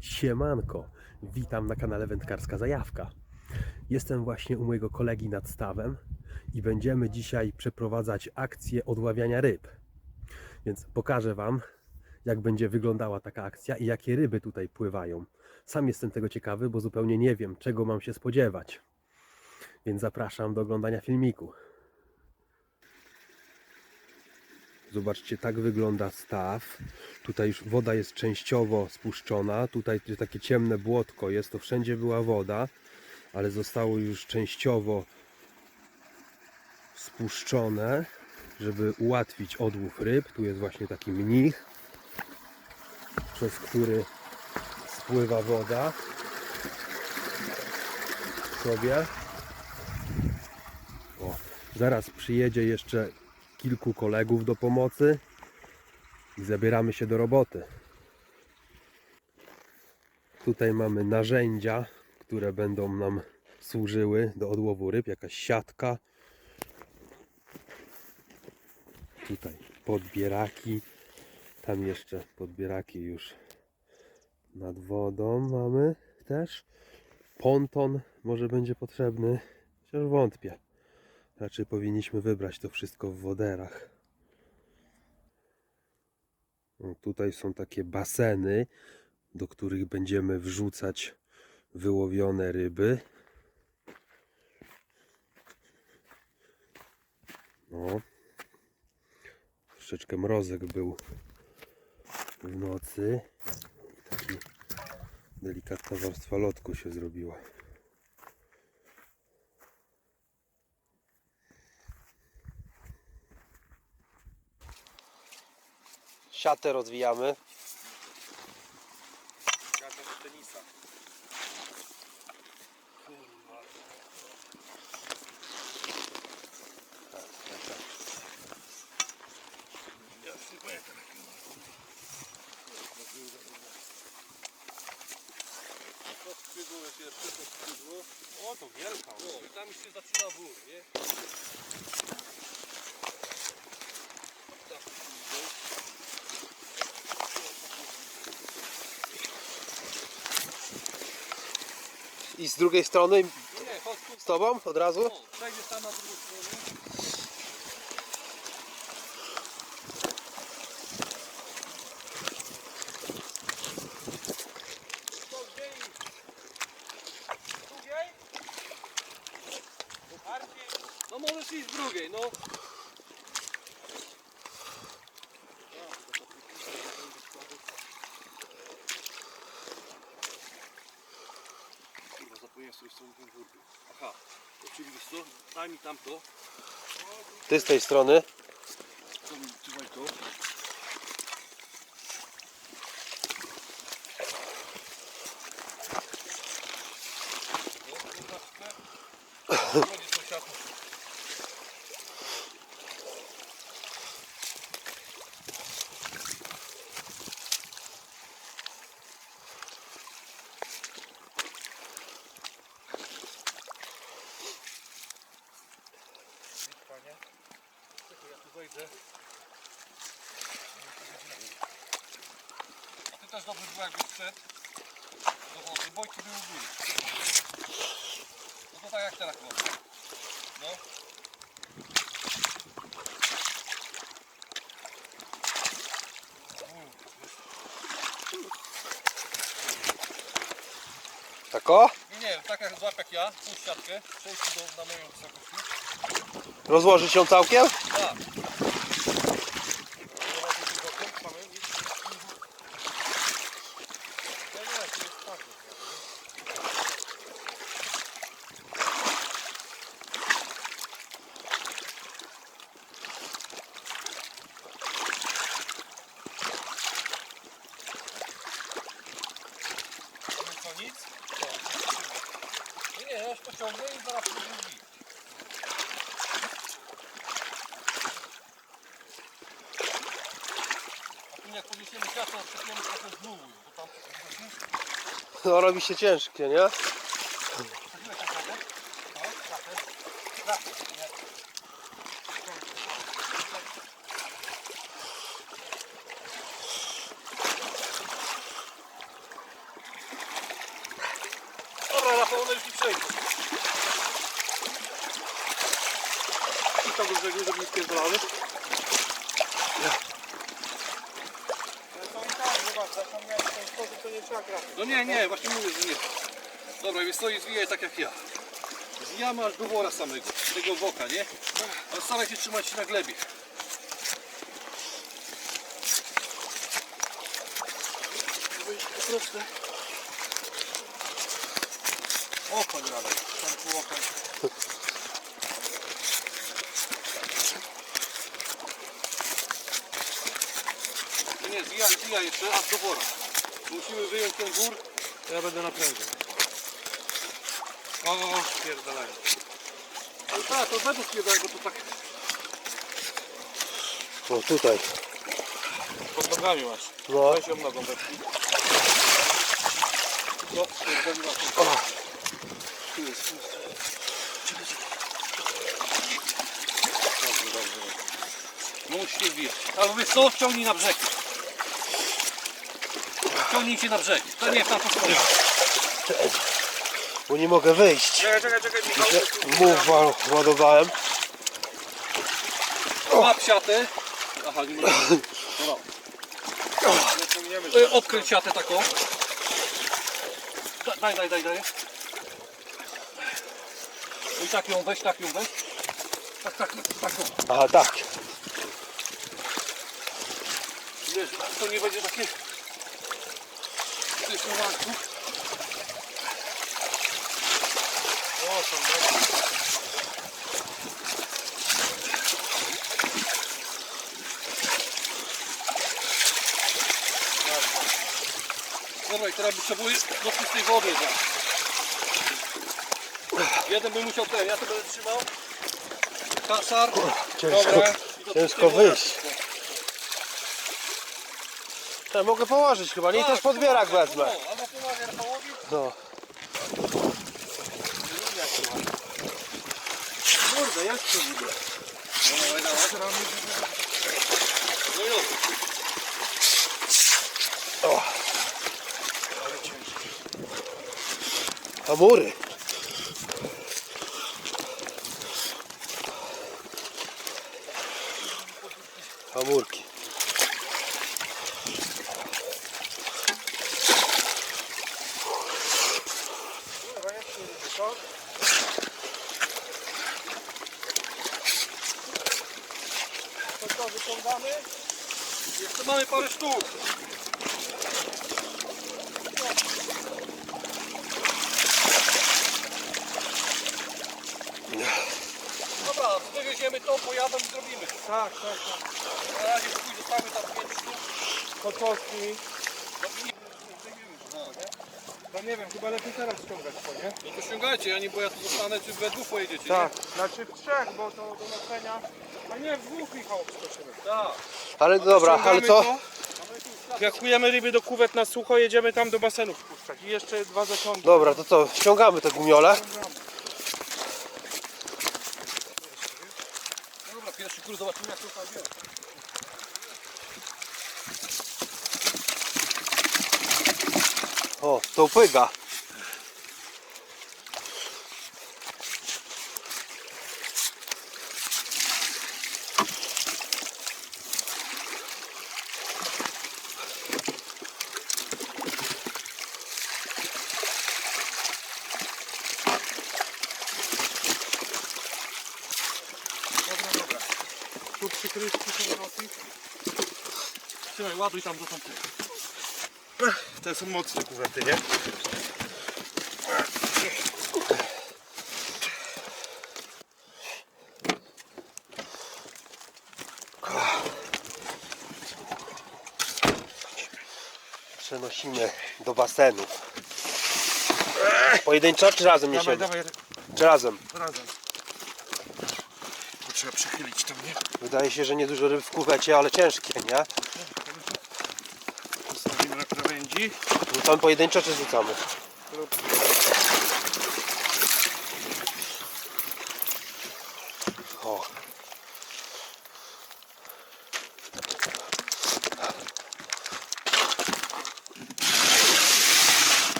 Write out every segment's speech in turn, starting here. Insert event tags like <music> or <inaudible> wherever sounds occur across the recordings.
Siemanko, witam na kanale Wędkarska Zajawka. Jestem właśnie u mojego kolegi nad stawem i będziemy dzisiaj przeprowadzać akcję odławiania ryb. Więc pokażę Wam, jak będzie wyglądała taka akcja i jakie ryby tutaj pływają. Sam jestem tego ciekawy, bo zupełnie nie wiem, czego mam się spodziewać. Więc zapraszam do oglądania filmiku. Zobaczcie, tak wygląda staw. Tutaj już woda jest częściowo spuszczona. Tutaj takie ciemne błotko jest, to wszędzie była woda, ale zostało już częściowo spuszczone, żeby ułatwić odłów ryb. Tu jest właśnie taki mnich, przez który spływa woda sobie. O, zaraz przyjedzie jeszcze kilku kolegów do pomocy i zabieramy się do roboty. Tutaj mamy narzędzia, które będą nam służyły do odłowu ryb, jakaś siatka. Tutaj podbieraki, tam jeszcze podbieraki już nad wodą mamy też. Ponton może będzie potrzebny, chociaż wątpię. Raczej powinniśmy wybrać to wszystko w woderach. O, tutaj są takie baseny, do których będziemy wrzucać wyłowione ryby. No. Troszeczkę mrozek był w nocy. I taki delikatna warstwa lotku się zrobiła. Siatę rozwijamy. Siatę do tenisa. Ja nie pamiętam jak To skrzydło jest jeszcze, to skrzydło. O, to wielka. O, i tam już się zaczyna wór, nie? I z drugiej strony z tobą od razu? Przejdziesz tam na drugą stronę. To gdzie iść? Drugiej? Bardziej? No możesz iść z drugiej, no. Kurwa, zapomniałem sobie z tą wórkę. Aha, to czyli wiesz co, daj mi tamto, Ty z tej strony. to mi trzymaj to. No, zobaczcie. Będzie sąsiadku. Panie, czekaj, ja tu wejdę. A ty też dobrze było jakbyś wszedł do wody, bojki były u góry. No to tak jak teraz robię. No. Tako? Nie, tak jak złap jak ja, puść siatkę, przejdź do, na moją wysokość. Rozłożyć ją całkiem? Tak. Mamy i- Nie, nie, to jest tak. Mamy co, nic? Co? Nie, nie, ja już pociągnę i zaraz pójdę drzwi. A tu jak podniesiemy światło, przypniemy trochę z dół, bo tam <laughs> No robi się ciężkie, nie? Dobra, Rafał, one już nie przejdą. I tam do brzegu, żeby nie spierdolały. No nie, nie, właśnie mówię, że nie. Dobra, wiesz co, i zwijaj tak jak ja. Zwijamy aż do wora samego, tego woka, nie? Ale staraj się trzymać się na glebie. Proste. Oko nie nadaj, tam pół oka. Nie, zwijaj, zwijaj jeszcze, aż do wora. Musimy wyjąć ten wór. Ja będę napędzał. O, pierdolę. Ale tak, to będę spierdalać, bo to tak... O, tutaj. Pod nogami masz. No. Weź ją nogą wepchnij. No, spierdoliła to. Tu jest, tu jest. Dobrze, dobrze. Musicie wbić. Albo wiesz co, ściągnij na brzeg. Ściągnijcie na brzeg. To nie w tamtą stronę. Bo nie mogę wyjść. Czekaj, czekaj, czekaj, Michał. Mów, wa- ładowałem. Łap siatę. Aha, nie mogę. Dobra. Y, Odkryć siatę taką. Da- Daj, daj, daj, daj. I tak ją weź, tak ją weź. Tak, tak, tak. o. Aha, tak. Wiesz, to nie będzie takie... To jest na łańcuch. O, są dobre. Dobra, i teraz potrzebuję do czystej wody dać. Jeden by musiał ten, ja to będę trzymał. Kasar. Ciężko, Dobra. Ciężko wyjść. Ja mogę położyć chyba, nie? I też podbierak pomagaj, wezmę. no, Albo pomagaj Rafałowi. No. Kurde, jak to widzę? No, dawaj, dawaj. No i dobra. O. Hamury. Hamurki. To co, wyciągamy? Jeszcze mamy parę sztuk. Dobra, pojadą i zrobimy. Tak, tak, tak. Na razie pójdzie zostały tam pięć sztuk. Podpolski. No nie no, nie? No nie wiem, chyba lepiej teraz ściągać to, nie? No to ściągajcie, ja nie, bo ja tu zostanę, czy we dwóch pojedziecie, Tak, znaczy w trzech, bo to do noszenia. A nie, w dwóch Michał przeskoczymy. nie? Tak. Ale dobra, ale Ściągamy co? to. Piakujemy ryby do kuwet na sucho, jedziemy tam do basenu wpuszczać. I jeszcze dwa zaciągi. Dobra, to co? Ściągamy te gumiole. No dobra, pierwszy kurs zobaczymy jak to tam jest. O, to dobra. Tu przykrywki są roki. Trzymaj, ładuj tam do tamtego. Te są mocne kuwety, nie? Przenosimy do basenu. Pojedynczo czy razem Dawaj, niesiemy? dawaj, Czy razem? razem. Trzeba przychylić tam, nie? Wydaje się, że niedużo ryb w kuwecie, ale ciężkie, nie? Krawędzi. Rzucamy pojedynczo czy rzucamy? Lub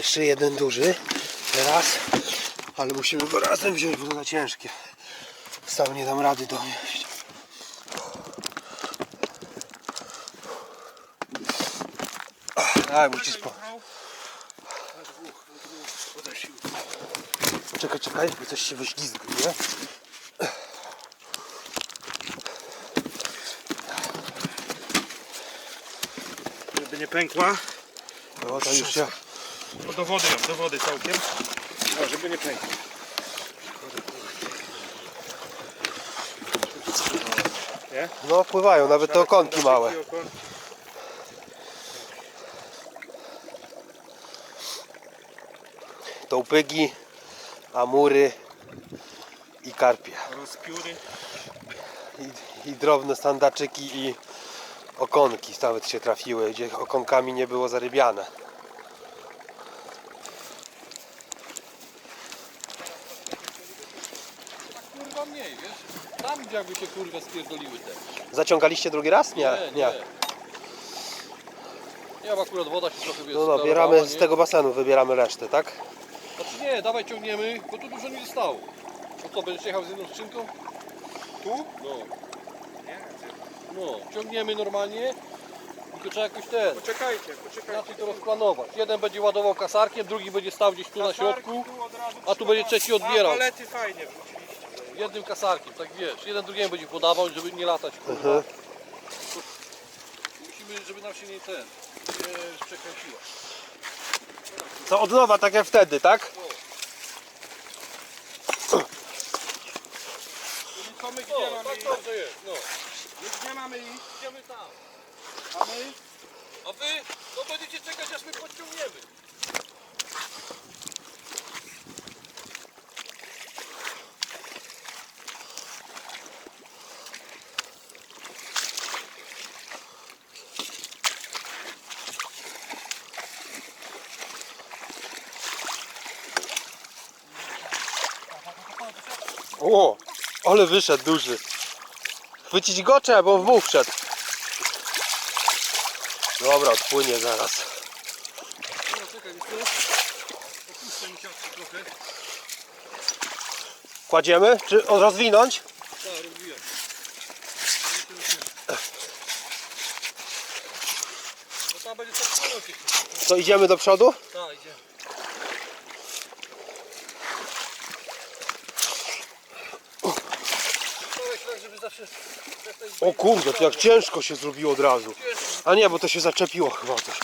jeszcze jeden duży. Teraz. Ale musimy go razem wziąć, bo to za ciężkie. Sam nie dam rady donieść. Tak, musisz po... Czekaj, czekaj, bo coś się wyślizgnie. Żeby nie pękła. No to już się... No do wody ją, do wody całkiem. O, żeby nie pękła. Nie? No pływają, nawet te okonki małe. Tołpygi, amury i karpie. Rozpióry. I, i drobne sandaczyki i okonki nawet się trafiły, gdzie okonkami nie było zarybiane. Kurwa mniej, wiesz? Tam gdzie jakby się kurwa spierdoliły te. Zaciągaliście drugi raz? Nie, nie. Nie, bo akurat woda się trochę wiesz, No no, bieramy z tego basenu, wybieramy resztę, tak? Znaczy nie, dawaj ciągniemy, bo tu dużo nie zostało. No co, będziesz jechał z jedną skrzynką? Tu? No. Nie. No, ciągniemy normalnie, tylko trzeba jakoś ten, Poczekajcie, poczekajcie. inaczej to rozplanować. Jeden będzie ładował kasarkiem, drugi będzie stał gdzieś tu na środku, Tu od razu a tu będzie trzeci odbierał. A palety fajnie. Jednym kasarkiem, tak wiesz, jeden drugiemu będzie podawał, żeby nie latać, kurwa. Mhm. Musimy, żeby nam się nie ten, nie przekręciła. Co od nowa, tak jak wtedy, tak? To my gdzie No, mamy tak iść? dobrze jest, no. My Gdzie mamy iść? Idziemy tam. A my? A wy, no będziecie czekać, aż my podciągniemy. O, ale wyszedł duży. Chwycić go trzeba, bo w muł wszedł. Dobra, odpłynie zaraz. No czekaj? Opuszczę mi ciastko trochę. Kładziemy? Czy rozwinąć? Tak, rozwijam. To idziemy do przodu? Tak, idzie. Staraj się tak, żeby zawsze... O kurde, to jak ciężko się zrobiło od razu. A nie, bo to się zaczepiło chyba coś.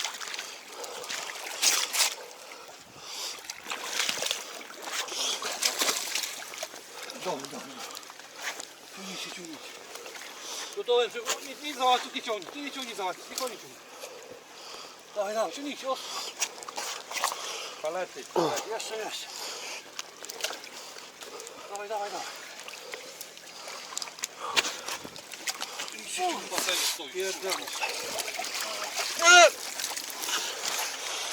Dobra, dobra. Ciągnij się, ciągnij się. Gotowe, że nie, nie załatwić, nie ciągnij. Ty nie ciągnij załatwić, nie ciągnij. Dawaj, dawaj, ciągnij się, ostro. Palety. Tak, jeszcze, jeszcze. Dawaj, dawaj, dawaj. W basenie stoi. Pierdolę.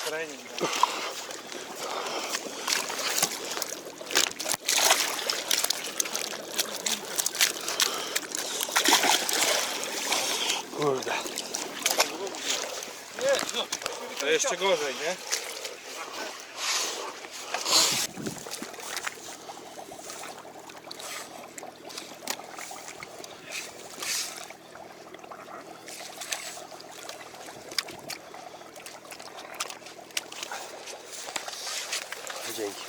Trening. Kurde. To jeszcze gorzej, nie? Dzięki.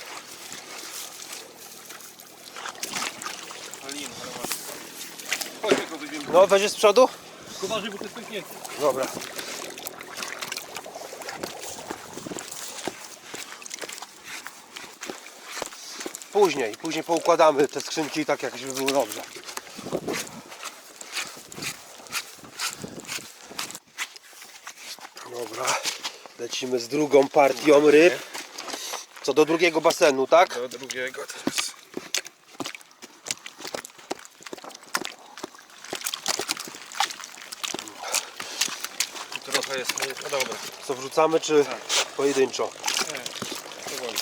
No, weźmiesz z przodu? Uważaj, bo to jest pęknięte. Dobra. Później, później poukładamy te skrzynki tak, jak żeby było dobrze. Dobra, lecimy z drugą partią ryb. Co do drugiego basenu, tak? Do drugiego teraz. Trochę jest, no dobra. Co wrzucamy, czy pojedynczo? Nie, powoli.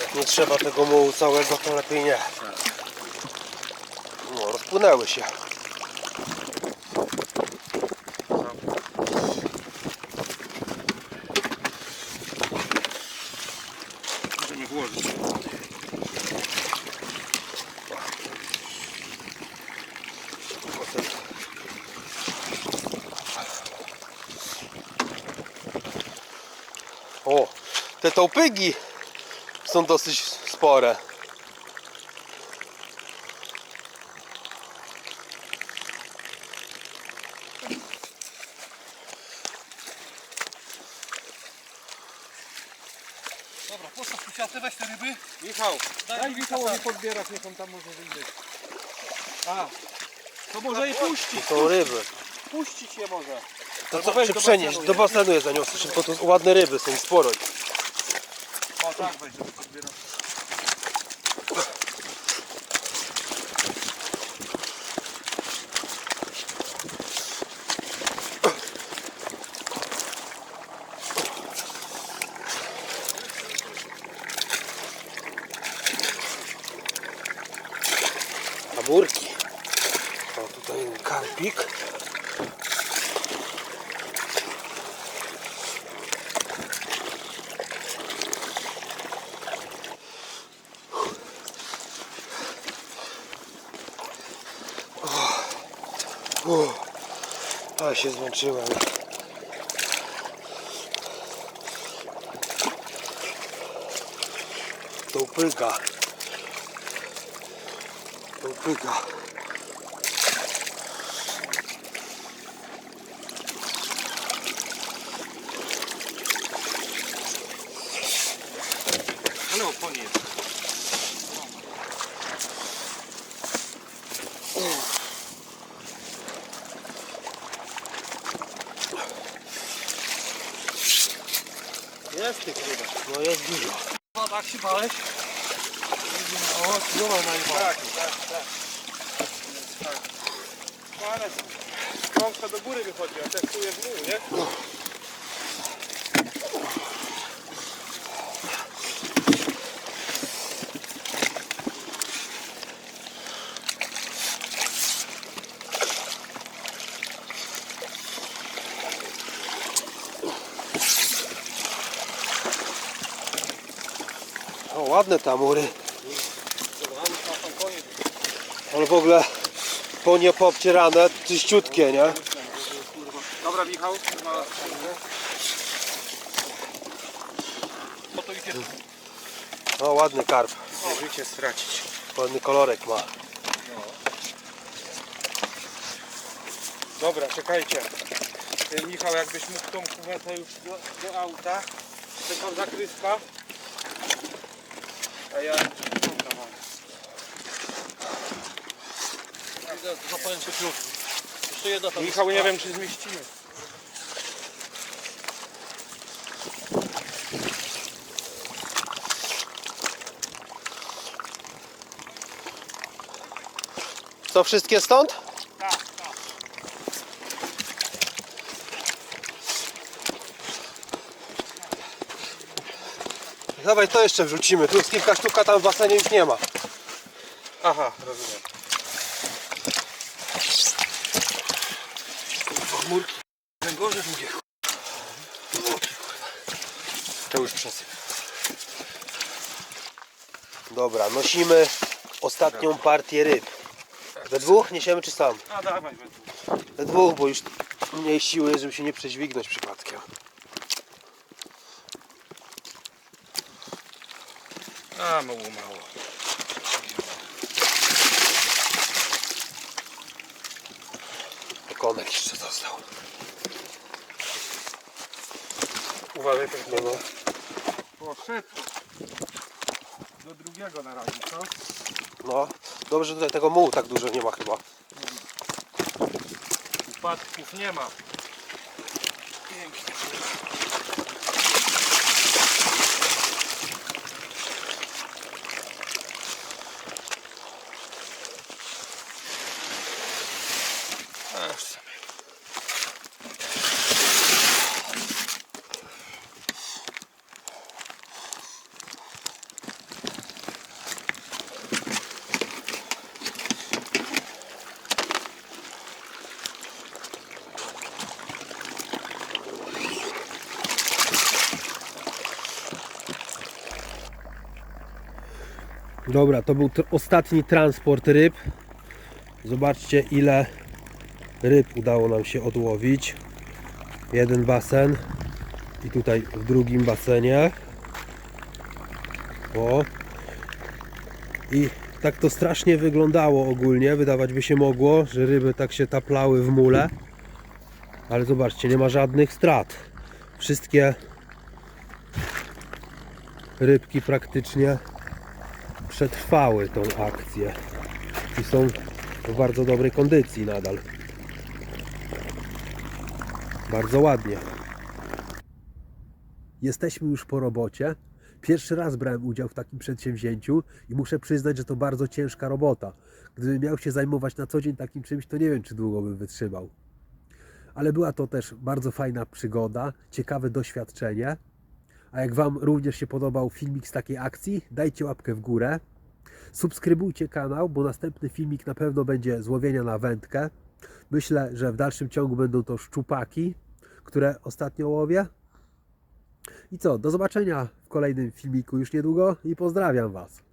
Jak nie trzeba tego mułu całego, to lepiej nie. No, rozpłynęły się. Możemy włożyć. O, te tołpygi są dosyć spore. Dobra, postaw tu siatę, weź te ryby. Michał, Michałowi kasę. podbierać, niech on tam może wyjść. A, to może je puścić. To są ryby. Puścić je może. To Albo co, weź czy do przenieść? basenu, Do nie? basenu je zaniosę szybko, to ładne ryby są, sporo. O tak, weź, żeby podbierać. Amurki. O, tutaj karpik. Uff, ale się zmęczyłem. To upyga. To upyga. Ale o, koniec. Jest tych rybek. No jest dużo. No tak się bałeś. O, znowu najbardziej. Tak, tak, tak. tak. No ale krążka do góry wychodzi, a ten tu jest dół, nie? O, ładne te amury. Dobra, już na sam koniec. Ale w ogóle po nie poobcierane, czyściutkie, nie? Dobra Michał, Po to idzie. O, ładny karp. życie stracić. Ładny kolorek ma. Dobra, czekajcie. Michał, jakbyś mógł tą kuwetę już do, do auta. Czekam zakryska. A ja... Mam. Idę, Zapałem się klucz. Jeszcze jedna tam Michał, nie wiem czy zmieścimy. Co, wszystkie stąd? Dawaj, to jeszcze wrzucimy. Tu jest kilka sztuk, a tam w basenie już nie ma. Aha, rozumiem. Chmurki. Węgorze długie. To już przesyp. Dobra, nosimy ostatnią partię ryb. We dwóch niesiemy czy sam? A dawaj, według. We dwóch, bo już mniej siły, żeby się nie przeźwignąć przypadkiem. A, mało, mało. Okonek jeszcze został. Uważaj, No, no. Poszedł. Do drugiego na razie, co? no. Dobrze, że tutaj tego mułu tak dużo nie ma chyba. Upadków nie ma. Pięknie. Aż sobie. Dobra, to był ostatni transport ryb. Zobaczcie ile ryb udało nam się odłowić. Jeden basen i tutaj w drugim basenie. O. I tak to strasznie wyglądało ogólnie. Wydawać by się mogło, że ryby tak się taplały w mule. Ale zobaczcie, nie ma żadnych strat. Wszystkie rybki praktycznie przetrwały tą akcję i są w bardzo dobrej kondycji nadal. Bardzo ładnie. Jesteśmy już po robocie. Pierwszy raz brałem udział w takim przedsięwzięciu i muszę przyznać, że to bardzo ciężka robota. Gdybym miał się zajmować na co dzień takim czymś, to nie wiem, czy długo bym wytrzymał. Ale była to też bardzo fajna przygoda, ciekawe doświadczenie. A jak Wam również się podobał filmik z takiej akcji, dajcie łapkę w górę. Subskrybujcie kanał, bo następny filmik na pewno będzie z łowienia na wędkę. Myślę, że w dalszym ciągu będą to szczupaki, które ostatnio łowię. I co, do zobaczenia w kolejnym filmiku już niedługo i pozdrawiam Was.